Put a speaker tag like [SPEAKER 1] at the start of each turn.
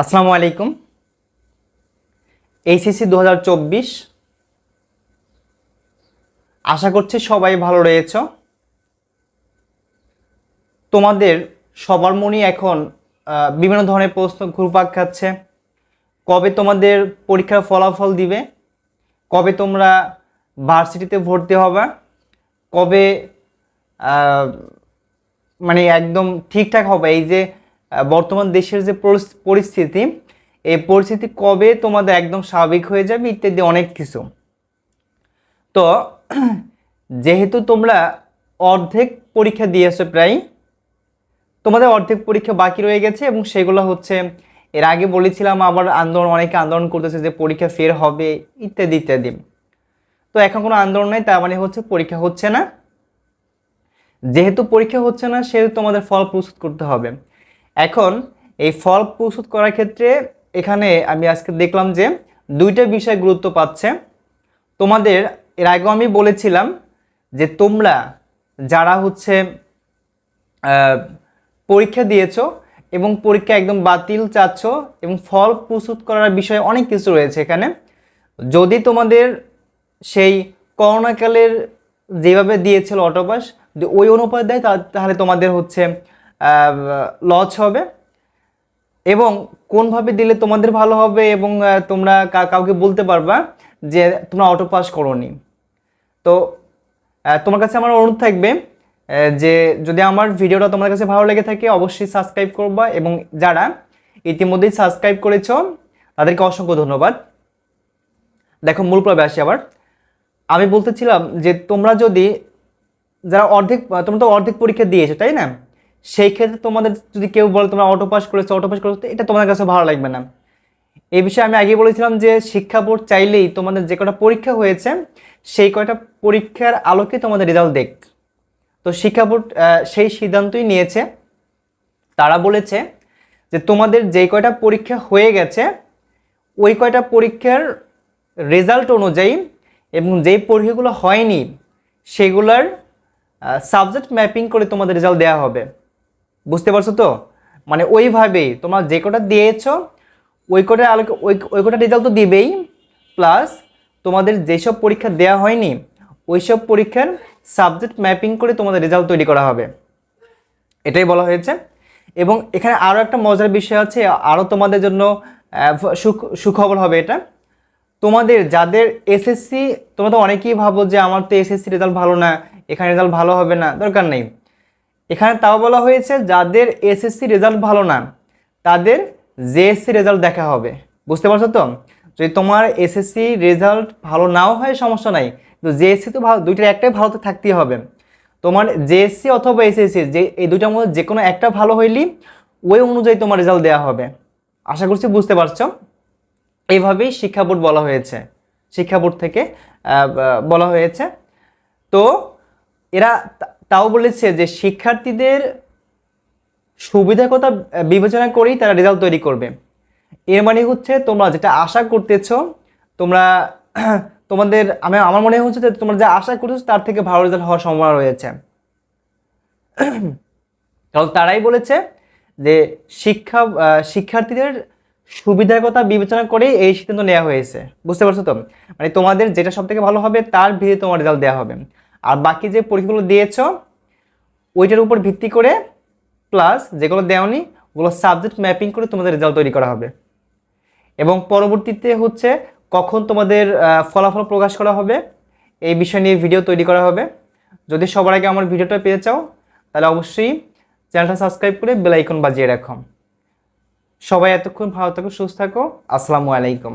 [SPEAKER 1] আসসালামু আলাইকুম। এইচএসসি দু হাজার চব্বিশ। আশা করছি সবাই ভালো রয়েছ। তোমাদের সবার মনই এখন বিভিন্ন ধরনের প্রশ্ন ঘুরপাক খাচ্ছে। কবে তোমাদের পরীক্ষার ফলাফল দিবে? কবে তোমরা ভার্সিটিতে ভর্তি হবে? কবে মানে একদম ঠিকঠাক হবে? এই যে বর্তমান দেশের যে পরিস- পরিস্থিতি, এই পরিস্থিতি কবে তোমাদের একদম স্বাভাবিক হয়ে যাবে ইত্যাদি অনেক কিছু। তো যেহেতু তোমরা অর্ধেক পরীক্ষা দিয়েছ প্রায়, তোমাদের অর্ধেক পরীক্ষা বাকি রয়ে গেছে এবং সেগুলো হচ্ছে, এর আগে বলেছিলাম আবার আন্দোলন, অনেকে আন্দোলন করতেছে যে পরীক্ষা ফের হবে, ইত্যাদি ইত্যাদি। তো এখন কোনো আন্দোলন নেই, তার মানে হচ্ছে পরীক্ষা হচ্ছে না। যেহেতু পরীক্ষা হচ্ছে না, সেহেতু তোমাদের ফল প্রস্তুত করতে হবে। এখন এই ফল প্রস্তুত করার ক্ষেত্রে এখানে আমি আজকে দেখলাম যে দুইটা বিষয় গুরুত্ব পাচ্ছে। তোমাদের এর আগেও আমি বলেছিলাম যে তোমরা যারা হচ্ছে পরীক্ষা দিয়েছ এবং পরীক্ষা একদম বাতিল চাচ্ছ এবং ফল প্রস্তুত করার বিষয়ে অনেক কিছু রয়েছে এখানে। যদি তোমাদের সেই করোনাকালের যেভাবে দিয়েছিল অটোপাস ওই অনুপাত দেয় তাহলে তোমাদের হচ্ছে লস হবে এবং কোনভাবে দিলে তোমাদের ভালো হবে এবং তোমরা কাউকে বলতে পারবা যে তোমরা অটো পাস করোনি। তো তোমার কাছে আমার অনুরোধ থাকবে যে যদি আমার ভিডিওটা তোমার কাছে ভালো লেগে থাকে অবশ্যই সাবস্ক্রাইব করবা এবং যারা ইতিমধ্যেই সাবস্ক্রাইব করেছ, তাদেরকে অসংখ্য ধন্যবাদ। দেখো, মূল পর্বে আসি আবার। আমি বলতেছিলাম যে তোমরা যদি যারা অর্ধেক, তোমরা তো অর্ধেক পরীক্ষা দিয়েছ, তাই না? সেই ক্ষেত্রে তোমাদের যদি কেউ বলে তোমরা অটো পাস করেছ অটো পাস করেছ এটা তোমাদের কাছে ভালো লাগবে না। এই বিষয়ে আমি আগে বলেছিলাম যে শিক্ষা বোর্ড চাইলেই তোমাদের যে কটা পরীক্ষা হয়েছে, সেই কয়টা পরীক্ষার আলোকে তোমাদের রেজাল্ট দেখ। তো শিক্ষা বোর্ড সেই সিদ্ধান্তই নিয়েছে। তারা বলেছে যে তোমাদের যে কয়টা পরীক্ষা হয়ে গেছে, ওই কয়টা পরীক্ষার রেজাল্ট অনুযায়ী এবং যেই পরীক্ষাগুলো হয়নি, সেগুলার সাবজেক্ট ম্যাপিং করে তোমাদের রেজাল্ট দেওয়া হবে। বুঝতে পারছ তো? মানে ওইভাবেই তোমরা যে কটা দিয়েছ, ওই কটা আলোকে, ওই ওই কটা রেজাল্ট তো দিবেই। প্লাস তোমাদের যেসব পরীক্ষা দেওয়া হয়নি, ওইসব পরীক্ষার সাবজেক্ট ম্যাপিং করে তোমাদের রেজাল্ট তৈরি করা হবে। এটাই বলা হয়েছে। এবং এখানে আরও একটা মজার বিষয় আছে আরও তোমাদের জন্য সুখ, সুখবর হবে এটা। তোমাদের যাদের এসএসসি তোমরা তো অনেকেই ভাবো যে আমার তো এসএসসি রেজাল্ট ভালো না, এখানে রেজাল্ট ভালো হবে না, দরকার নেই। এখানে তাও বলা হয়েছে, যাদের এসএসসি রেজাল্ট ভালো না, তাদের জেএসসি রেজাল্ট দেখা হবে। বুঝতে পারছ তো? যদি তোমার এসএসসি রেজাল্ট ভালো নাও হয়, সমস্যা নাই। কিন্তু জেএসসি তো ভালো, দুইটার একটাই ভালো তো থাকতেই হবে। তোমার জেএসসি অথবা এসএসসি যে এই দুইটার মধ্যে যে কোনো একটা ভালো হইলেই ওই অনুযায়ী তোমার রেজাল্ট দেওয়া হবে। আশা করছি বুঝতে পারছ? এইভাবেই শিক্ষা বোর্ড বলা হয়েছে। শিক্ষা বোর্ড থেকে বলা হয়েছে। তো এরা তা- তাও বলেছে যে শিক্ষার্থীদের সুবিধার কথা বিবেচনা করেই তারা রেজাল্ট তৈরি করবে। এর মানে হচ্ছে তোমরা যেটা আশা করতেছো, তোমরা তোমাদের, আমি, আমার মনে হচ্ছে যে তোমরা যা আশা করতেছো তার থেকে ভালো রেজাল্ট হওয়ার সম্ভাবনা রয়েছে। কারণ তারাই বলেছে যে শিক্ষা শিক্ষার্থীদের সুবিধার কথা বিবেচনা করে এই সিদ্ধান্ত নেওয়া হয়েছে। বুঝতে পারছ তো? মানে তোমাদের যেটা সব থেকে ভালো হবে তার ভিত্তিতে তোমার রেজাল্ট দেওয়া হবে। আর বাকি যে পরীক্ষাগুলো দিয়েছ, ওইটার উপর ভিত্তি করে প্লাস যেগুলো দেওনি, ওগুলো সাবজেক্ট ম্যাপিং করে তোমাদের রেজাল্ট তৈরি করা হবে। এবং পরবর্তীতে হচ্ছে কখন তোমাদের ফলাফল প্রকাশ করা হবে, এই বিষয় নিয়ে ভিডিও তৈরি করা হবে। যদি সবার আগে আমার ভিডিওটা পেয়ে চাও, তাহলে অবশ্যই চ্যানেলটা সাবস্ক্রাইব করে বেলাইকন বাজিয়ে রাখো। সবাই এতক্ষণ ভালো থাকো, সুস্থ থাকো। আসসালামু আলাইকুম।